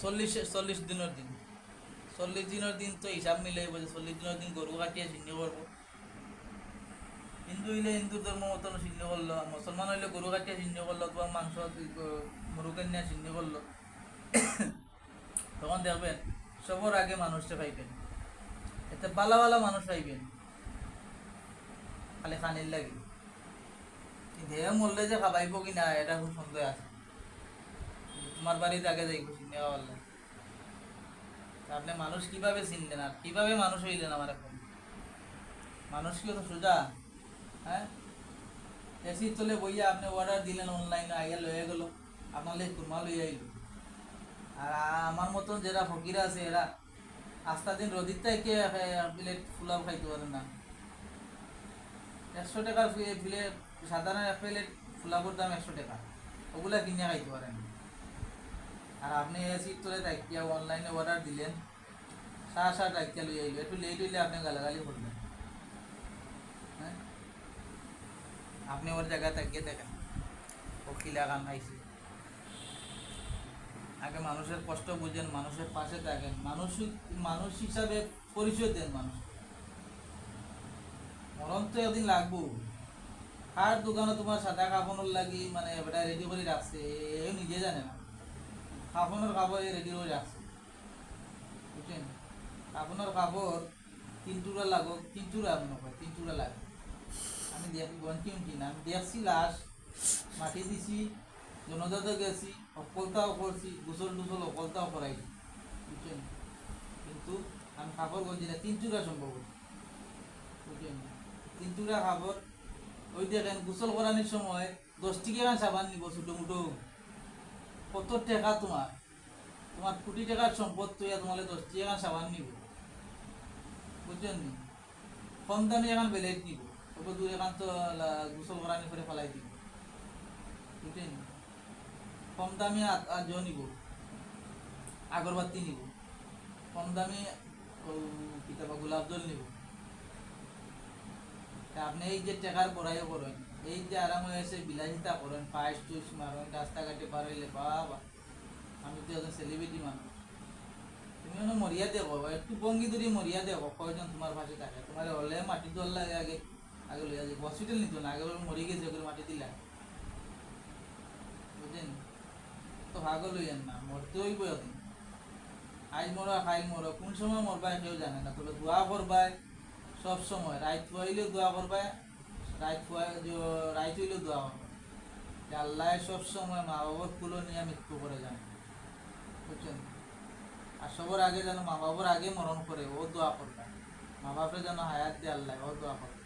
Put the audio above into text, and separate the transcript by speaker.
Speaker 1: চল্লিশ চল্লিশ দিনের দিন। চল্লিশ দিনের দিন তো হিসাব মিলাই বলছে চল্লিশ দিনের দিন গরু কাটিয়ে চিহ্ন করব হিন্দু হইলে হিন্দু ধর্ম মতন চিহ্ন করল মুসলমান হইলে গরু কাটিয়ে চিহ্ন করল তোমার মাংস মুরুগের নিয়ে চিহ্ন করল তখন দেখবেন সবর আগে মানুষটা পাইবেন এতে বালা বালা মানুষ পাইবেন খালি খানির লাগে। দেহ মরলে যে খাবাইব কি না এটা খুব সন্দেহ আছে। তোমার বাড়িতে আগে যাইব চিনে পারলে আপনি মানুষ কীভাবে চিনলেন আর কীভাবে মানুষ হইলেন আমার এখন? মানুষ কি তো সোজা? হ্যাঁ? এসি তলে বইয়া আপনি অর্ডার দিলেন অনলাইনে আইয়া লয়ে গেল। আপনার লেগে কুরমা লই আইল। আর আমার মতন যারা ফকিরা আছে, এরা আস্তা দিন রোদির থেকে প্লেট ফুলাও খাইতে পারে না। একশো টাকার প্লেট সাধারণ এক প্লেট ফুলাবোর দাম একশো টাকা। ওগুলা কিনে খাইতে পারেন আর আপনি সিট তোলে তাকিয়া অনলাইনে অর্ডার দিলেন সাহা সাহা তাকিয়া লই আইলো। একটু লেট হইলে আপনি গালাগালি করবেন। হ্যাঁ? আপনি ওর জায়গায় তাকিয়ে দেখেন। ও খিলা গান খাইছে। আগে মানুষের কষ্ট বুঝেন, মানুষের পাশে থাকেন। মানুষ মানুষ হিসাবে পরিচয় দেন মানুষ। মরণ তো একদিন লাগবো। আর দোকানে তোমার সাদা কাপড়ের লাগি মানে এটা রেডি করে রাখছে। এ নিজে জানে না। কাপড়ের কাপড় রেডি করে রাখছে বুঝছেন? কাপড়ের কাপড় তিন টুরা লাগো তিন টুরা মনে হয় তিন টুরা লাগে। আমি দেখি গন্তি উঠি না, আমি দেখছি লাশ মাটি দিছি, জনজাতে গেছি, অকলতাও করছি, গুসল টুসল অকলতাও করাইছি বুঝছেন? কিন্তু আমি কাপড় গঞ্জি না, তিন টুরা সম্ভব বুঝছেন? তিন টুরা কাপড়, ওই দেখেন, গোসল করানোর সময় দশ টিকা সাবান নিব ছোটো মুটো। কত টাকা তোমার। তোমার কোটি টাকার সম্পদ তৈয়া তোমার দশ টাকা সাবান নিব। বুঝছেন নি? কম দামি এখন বেলেট নিব। তবে দূর এখন তো গোসল করানি করে ফেলাই দিব। বুঝছেন কম দামি আজ নিব। আগরবাতি নিব। কম দামি কিতাবা গোলাপ জল নিব। আপনি এই যে টাকার বড়াইও করেন। এই যে আরাম হয়েছে বিলাসিতা করেন, পায়েস টুস মারেন, রাস্তাঘাটে পার হইলে বাবা, আমি তো একজন সেলিব্রিটি মানুষ। তুমি মানে মরিয়া দেখো একটু বঙ্গি ধরি মরিয়া দেখো কয়জন তোমার পাশে থাকে? তোমার হলে মাটি দল লাগে আগে আগে লইয়া যাবে হসপিটাল নিত না, আগে মরি গেছে ওগুলো মাটি দিলা। বুঝলেন তো ভাগও লইয়েন না, মরতে হইব এখন আজ মরা খাই মরো, কোন সময় মরবাই কেউ জানে না। তবে দোয়া করবাই সব সময়। রাইত ফুয়াইলেও দোয়া করবাই রাইত হইলেও দোয়া যে আল্লাহ সবসময় মা বাবার কুলো নিয়ে মৃত্যু করে যান। বুঝছেন? আর সবার আগে যেন মা বাবার আগে মরণ করে, ও দোয়া করবে। মা বাপরে যেন হায়াত দিয়ে আল্লাহ, ও দোয়া করবে।